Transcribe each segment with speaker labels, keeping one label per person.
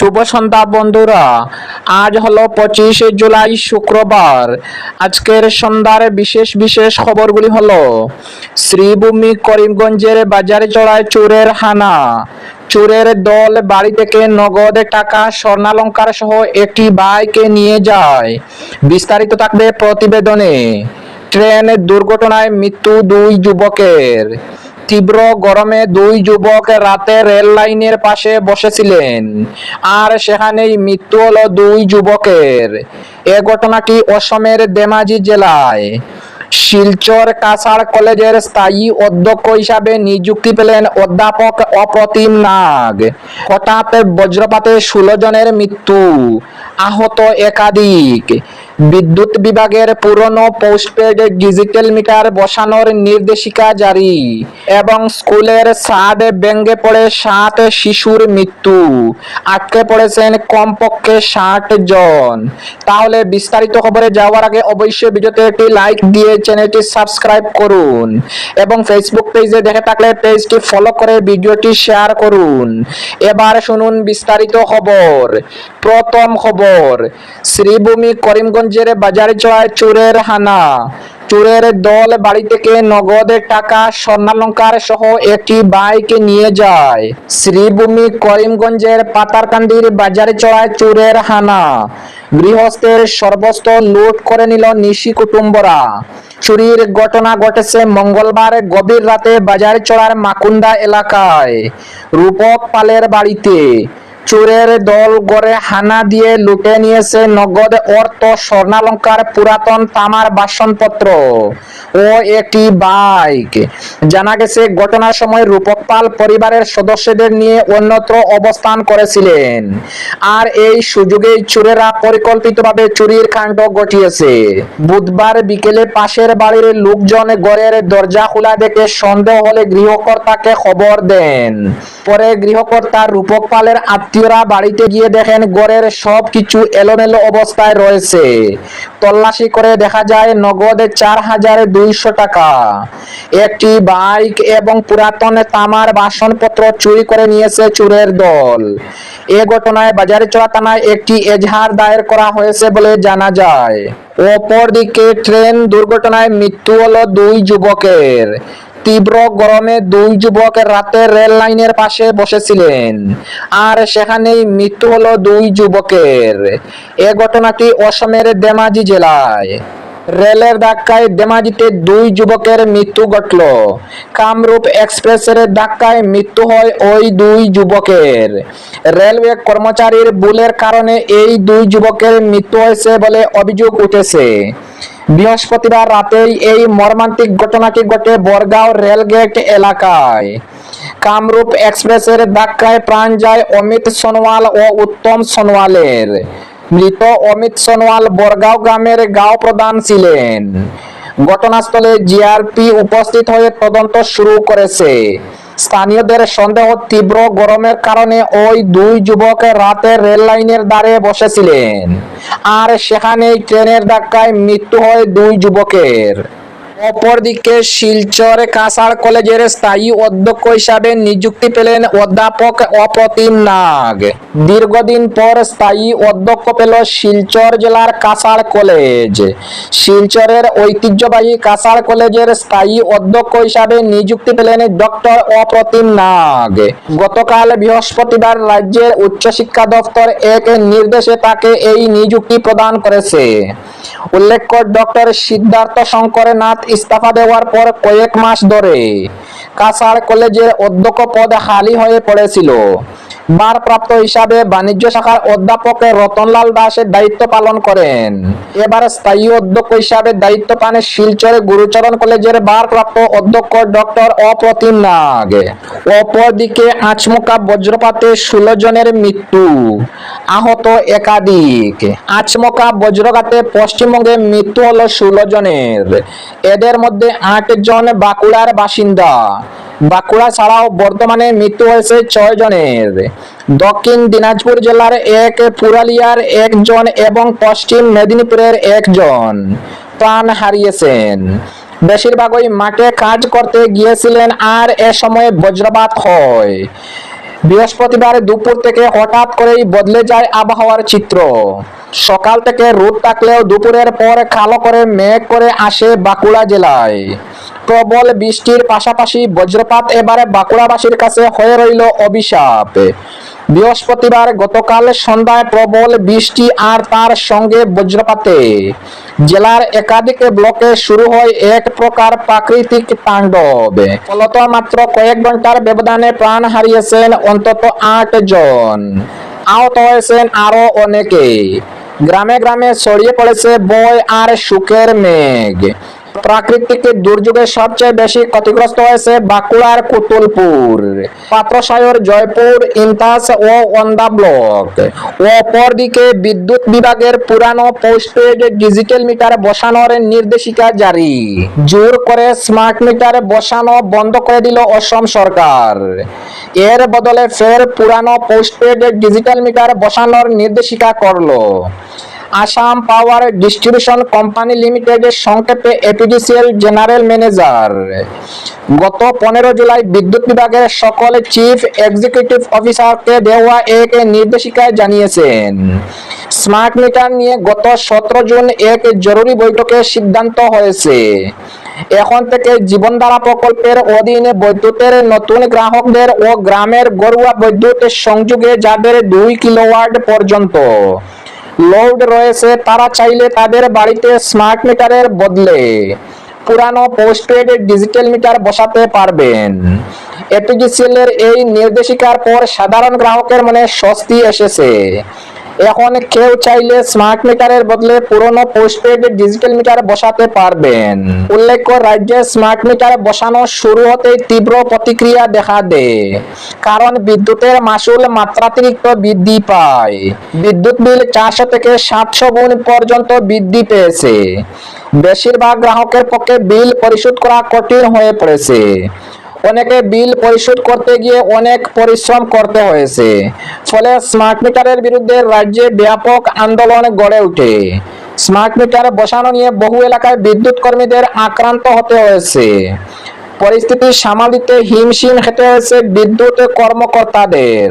Speaker 1: শুভ সন্ধ্যা বন্ধুরা। আজ হলো পঁচিশে জুলাই শুক্রবার। আজকের সন্ধ্যার বিশেষ বিশেষ খবরগুলি হলো, শ্রীভূমি করিমগঞ্জের বাজারে চড়ায় চোরের হানা। চোরের দল বাড়ি থেকে নগদ টাকা, স্বর্ণালঙ্কার সহ একটি বাইকে নিয়ে যায়। বিস্তারিত থাকবে প্রতিবেদনে। ট্রেন দুর্ঘটনায় মৃত্যু দুই যুবকের। তীব্র গরমে দুই যুবক রাতে রেল লাইনের পাশে বসেছিলেন। আর সেখানেই মৃত্যু হলো দুই যুবকের। এ ঘটনাটি অসমের ধেমাজি জেলায়। শিলচর কাছাড় কলেজের স্থায়ী অধ্যক্ষ হিসাবে নিযুক্তি পেলেন অধ্যাপক অপ্রতিম নাগ। হঠাৎ বজ্রপাতে ষোলো জনের মৃত্যু। আহত একাধিক। বিদ্যুৎ বিভাগের পুরনো পোস্টপেড ডিজিটাল মিটার বসানোর নির্দেশিকা জারি এবং স্কুলের ছাদ ভেঙে পড়ে সাত শিশুর মৃত্যু। আটকে পড়েছেন কমপক্ষে ষাট জন। তাহলে বিস্তারিত খবরে যাওয়ার আগে অবশ্যই ভিডিওতে একটি লাইক দিয়ে চ্যানেলটি সাবস্ক্রাইব করুন এবং ফেসবুক পেজে দেখে থাকলে পেজটি ফলো করে ভিডিওটি শেয়ার করুন। এবার শুনুন বিস্তারিত খবর। প্রথম খবর, শ্রীভূমি করিমগঞ্জের বাজারে চড়ায় চোরের হানা। চোরের দল বাড়ি থেকে নগদ টাকা, স্বর্ণালঙ্কার সহ একটি বাইক নিয়ে যায়। শ্রীভূমি করিমগঞ্জের পাতারকান্দির বাজারে চড়ায় চোরের হানা। গৃহস্থের সর্বস্ব লুট করে নিল নিশি কুটুম্বরা। চুরির ঘটনা ঘটেছে মঙ্গলবার গভীর রাতে বাজার চড়ার মাকুন্দা এলাকায়। রূপক পালের বাড়িতে। চোরের দল গড়ে হানা দিয়ে লুটে নিয়েছে নগদ অর্থ, স্বর্ণালঙ্কার, পুরাতন তামার বাসনপত্র ও একটি বাইক। জানা গেছে, ঘটনার সময় রূপক পাল পরিবারের সদস্যদের নিয়ে অন্যত্র অবস্থান করেছিলেন। আর এই সুযোগেই চোরেরা পরিকল্পিতভাবে চুরির কাণ্ড ঘটিয়েছে। বুধবার বিকেলে পাশের বাড়ির লোকজন ঘরের দরজা খোলা দেখে সন্দেহ হলে গৃহকর্তাকে খবর দেন। পরে গৃহকর্তা রূপক পালের আত্মীয়রা বাড়িতে গিয়ে দেখেন ঘরের সব কিছু এলোমেলো অবস্থায় রয়েছে। তল্লাশি করে দেখা যায় নগদে চার হাজার দুইশো টাকা। একটি বাইক এবং পুরাতন তামার বাসনপত্র চুরি করে নিয়েছে চোরের দল। এ ঘটনায় বাজারিচড়া থানায় একটি এজাহার দায়ের করা হয়েছে বলে জানা যায়। অপরদিকে ট্রেন দুর্ঘটনায় মৃত্যু হলো দুই যুবকের। তীব্র গরমে দুই যুবক রাতে রেল লাইনের পাশে বসেছিলেন। আর সেখানেই মৃত্যু হলো দুই যুবকের। এ ঘটনাটি অসমের ধেমাজি জেলায়। রেলের ধাক্কায় ধেমাজিতে দুই যুবকের মৃত্যু ঘটল। কামরূপ এক্সপ্রেসের ধাক্কায় মৃত্যু হয় ওই দুই যুবকের। রেলওয়ে কর্মচারীর ভুলের কারণে এই দুই যুবকের মৃত্যু হয়েছে বলে অভিযোগ উঠেছে। বৃহস্পতিবার রাতেই এই মর্মান্তিক ঘটনাটি ঘটে বরগাঁও রেলগেট এলাকায়। কামরূপ এক্সপ্রেসের ধাক্কায় প্রাণ যায় অমিত সোনোয়াল ও উত্তম সোনোয়ালের মৃত অমিত সোনোয়াল বরগাঁও গ্রামের গাঁও প্রধান ছিলেন। ঘটনাস্থলে জিআরপি উপস্থিত হয়ে তদন্ত শুরু করেছে। স্থানীয়দের সন্দেহ তীব্র গরমের কারণে ওই দুই যুবক রাতে রেল লাইনের দ্বারে বসেছিলেন। আর সেখানেই ট্রেনের ধাক্কায় মৃত্যু হয় দুই যুবকের। অপরদিকে শিলচর কাসার কলেজের স্থায়ী অধ্যক্ষ হিসাবে নিযুক্তি পেলেন অধ্যাপক অপ্রতিম নাগ। দীর্ঘদিন পর স্থায়ী অধ্যক্ষ পেল শিলচর জেলার কাছাড় কলেজ। শিলচরের ঐতিহ্যবাহী কাছাড় কলেজের স্থায়ী অধ্যক্ষ হিসাবে নিযুক্তি পেলেন ডক্টর অপ্রতিম নাগ। গতকাল বৃহস্পতিবার রাজ্যের উচ্চশিক্ষা দপ্তর এক নির্দেশে তাকে এই নিযুক্তি প্রদান করেছে। উল্লেখ্য, ডক্টর সিদ্ধার্থ শঙ্করনাথ ইস্তফা দেওয়ার পর কয়েক মাস ধরে কাছাড় কলেজের অধ্যক্ষ পদ খালি হয়ে পড়েছিল। ভারপ্রাপ্ত হিসাবে বাণিজ্য শাখার অধ্যাপক রতনলাল দাসের দায়িত্ব পালন করেন। এবার স্থায়ী অধ্যক্ষ হিসাবে দায়িত্ব পান শিলচরে গুরুচরণ কলেজের ভারপ্রাপ্ত অধ্যক্ষ ডক্টর অপ্রতিম নাগ। অপরদিকে আচমকা বজ্রপাতে ষোলো জনের মৃত্যু। আহত একাধিক। আচমকা বজ্রঘাতে পশ্চিমবঙ্গে মৃত্যু হলো ষোলো জনের। এদের মধ্যে আট জন বাঁকুড়ার বাসিন্দা। বাঁকুড়া ছাড়াও বর্তমানে মৃত্যু হয়েছে ছয় জনের। দক্ষিণ দিনাজপুর জেলার এক, পুরালিয়ার একজন এবং পশ্চিম মেদিনীপুরের একজন প্রাণ হারিয়েছেন। বেশিরভাগই মাঠে কাজ করতে গিয়েছিলেন আর এ সময় বজ্রপাত হয়। বৃহস্পতিবার দুপুর থেকে হঠাৎ করেই বদলে যায় আবহাওয়ার চিত্র। সকাল থেকে রোদ থাকলেও দুপুরের পর কালো করে মেঘ করে আসে বাঁকুড়া জেলায়। প্রবল বৃষ্টির পাশাপাশি বজ্রপাত এবারে বাঁকুড়াবাসীর কাছে হয়ে রইল অভিশাপ। বৃহস্পতিবার গতকাল সন্ধ্যায় প্রবল বৃষ্টি আর তার সঙ্গে বজ্রপাতে। জেলার একাধিক ব্লকে শুরু হয় এক প্রকার প্রাকৃতিক তাণ্ডব। ফলত মাত্র কয়েক ঘণ্টার ব্যবধানে প্রাণ হারিয়েছেন অন্তত আট জন। আহত হয়েছেন আরও অনেকে। গ্রামে গ্রামে ছড়িয়ে পড়েছে বয় আর সুখের মেঘ। প্রাকৃতিক দুর্যোগে সবচেয়ে বেশি ক্ষতিগ্রস্ত হয়েছে বাঁকুড়ার কুতুলপুর পাত্রসায়র জয়পুর ইন্তাস ও ওন্দা ব্লক। অপরদিকে বিদ্যুৎ বিভাগের পুরানো পোস্টপেড ডিজিটাল মিটার বসানোর নির্দেশিকা জারি। জোর করে স্মার্ট মিটার বসানো বন্ধ করে দিল অসম সরকার। এর বদলে ফের পুরানো পোস্টপেড ডিজিটাল মিটার বসানোর নির্দেশিকা করল। আসাম পাওয়ার ডিস্ট্রিবিউশন কোম্পানি লিমিটেডের সংক্ষেপে এপিডিসিএল জেনারেল ম্যানেজার। গত পনেরো জুলাই বিদ্যুৎ বিভাগের সকল চিফ এক্সিকিউটিভ অফিসারকে দেওয়া এক নির্দেশিকায় জানিয়েছেন। স্মার্ট মিটার নিয়ে গত সতেরো জুন এক জরুরি বৈঠকে সিদ্ধান্ত হয়েছে। এখন থেকে জীবনধারা প্রকল্পের অধীনে বৈদ্যুতের নতুন গ্রাহকদের ও গ্রামের গড়ুয়া বৈদ্যুৎ সংযোগে যাদের দুই কিলোওয়াট পর্যন্ত। লোড রয়েছে, তারা চাইলে তাদের বাড়িতে স্মার্ট মিটারের বদলে পুরানো পোস্টপেড ডিজিটাল মিটার বসাতে পারবেন। এপিজিসিএল এর এই নির্দেশিকার পর সাধারণ গ্রাহকের মনে স্বস্তি এসেছে। এখন কেউ চাইলে স্মার্ট মিটারের বদলে পুরনো পোস্টপেড ডিজিটাল মিটার বসাতে পারবেন। উল্লেখ্য, রাজ্যে স্মার্ট মিটার বসানো শুরু হতেই তীব্র প্রতিক্রিয়া দেখা দেয়। কারণ বিদ্যুতের মাসুল মাত্রাতিরিক্ত বৃদ্ধি পায়। বিদ্যুৎ বিল চারশো থেকে সাতশো গুণ পর্যন্ত বৃদ্ধি পেয়েছে। বেশিরভাগ গ্রাহকের পক্ষে বিল পরিশোধ করা কঠিন হয়ে পড়েছে। অনেকে বিল পরিশোধ করতে গিয়ে অনেক পরিশ্রম করতে হয়েছে। ফলে স্মার্ট মিটারের বিরুদ্ধে রাজ্যে ব্যাপক আন্দোলন গড়ে ওঠে। স্মার্ট মিটার বসানো নিয়ে বহু এলাকায় বিদ্যুৎ কর্মীদের আক্রান্ত হতে হয়েছে। পরিস্থিতি সামাল দিতে হিমশিম খেতে হয়েছে বিদ্যুৎ কর্মকর্তাদের।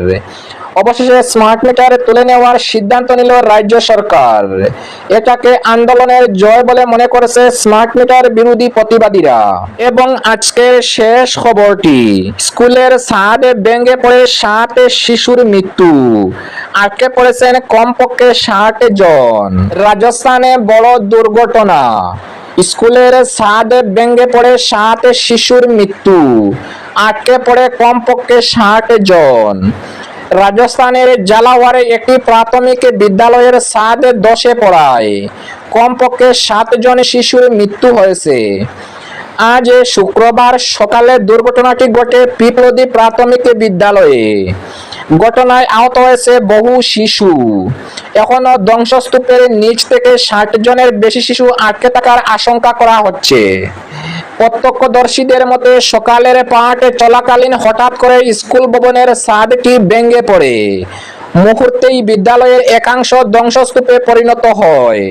Speaker 1: অবশেষে স্মার্ট মিটার তুলে নেওয়ার সিদ্ধান্ত নিল রাজ্য সরকার। এটাকে আন্দোলনের জয় বলে মনে করেছে স্মার্ট মিটার বিরোধী প্রতিবাদীরা। এবং আজকের শেষ খবরটি, স্কুলের ছাদ ভেঙে পড়ে সাত শিশুর মৃত্যু। আটকে পড়েছেন কমপক্ষে ষাট জন। রাজস্থানে বড় দুর্ঘটনা। স্কুলের ছাদ ভেঙে পড়ে সাত শিশুর মৃত্যু। আটকে পড়ে কমপক্ষে ষাট জন। রাজস্থানের জালাওয়ারে একটি প্রাথমিক বিদ্যালয়ের ছাদ দশে পড়ায়। কমপক্ষে সাতজন শিশুর মৃত্যু হয়েছে। আজ শুক্রবার সকালে দুর্ঘটনাটি ঘটে পিপলদি প্রাথমিক বিদ্যালয়ে। ঘটনায় আহত হয়েছে বহু শিশু। এখনও ধ্বংসস্তূপের নিচ থেকে ষাট জনের বেশি শিশু আটকে থাকার আশঙ্কা করা হচ্ছে। প্রত্যক্ষদর্শীদের মতে সকালের পাঠ চলাকালীন হঠাৎ করে স্কুল ভবনের সাদটি ভেঙে পড়ে। মুহূর্তেই বিদ্যালয়ের একাংশ ধ্বংসস্তূপে পরিণত হয়।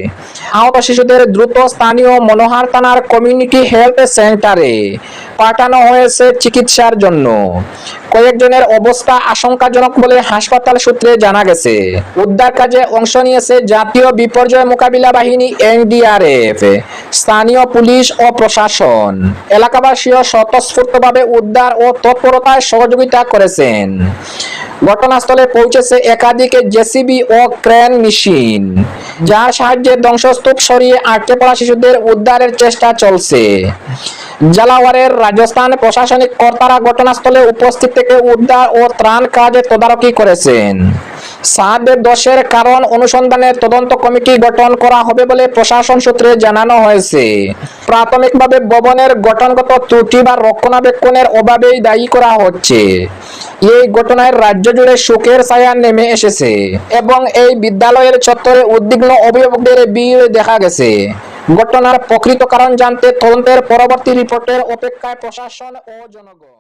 Speaker 1: আহত শিশুদের দ্রুত স্থানীয় মনোহার থানার কমিউনিটি হেলথ সেন্টারে পাঠানো হয়েছে চিকিৎসার জন্য। কয়েকজনের অবস্থা আশঙ্কাজনক বলে হাসপাতাল সূত্রে জানা গেছে। উদ্ধার কাজে অংশ নিয়েছে জাতীয় বিপর্যয় মোকাবিলা বাহিনী এনডিআরএফ, স্থানীয় পুলিশ ও প্রশাসন। এলাকাবাসীও স্বতঃস্ফূর্তভাবে উদ্ধার ও তৎপরতায় সহযোগিতা করেছেন। ঘটনাস্থলে পৌঁছেছে একাধিক জেসিবি ও ক্রেন মেশিন যার সাহায্যে ধ্বংসস্তূপ সরিয়ে আটকে পড়া শিশুদের উদ্ধারের চেষ্টা চলছে। জালাওয়ারের রাজস্থান প্রশাসনিক কর্তারা ঘটনাস্থলে উপস্থিত থেকে উদ্ধার ও ত্রাণ কাজে তদারকি করেছেন। সাত দশের কারণ অনুসন্ধানের তদন্ত কমিটি গঠন করা হবে বলে প্রশাসন সূত্রে জানানো হয়েছে। প্রাথমিকভাবে ভবনের গঠনগত ত্রুটি বা রক্ষণাবেক্ষণের অভাবেই দায়ী করা হচ্ছে। এই ঘটনায় রাজ্য জুড়ে শোকের ছায়া নেমে এসেছে এবং এই বিদ্যালয়ের চত্বরে উদ্বিগ্ন অভিভাবকদের ভিড় দেখা গেছে। ঘটনার প্রকৃত কারণ জানতে তদন্তের পরবর্তী রিপোর্টের অপেক্ষায় প্রশাসন ও জনগণ।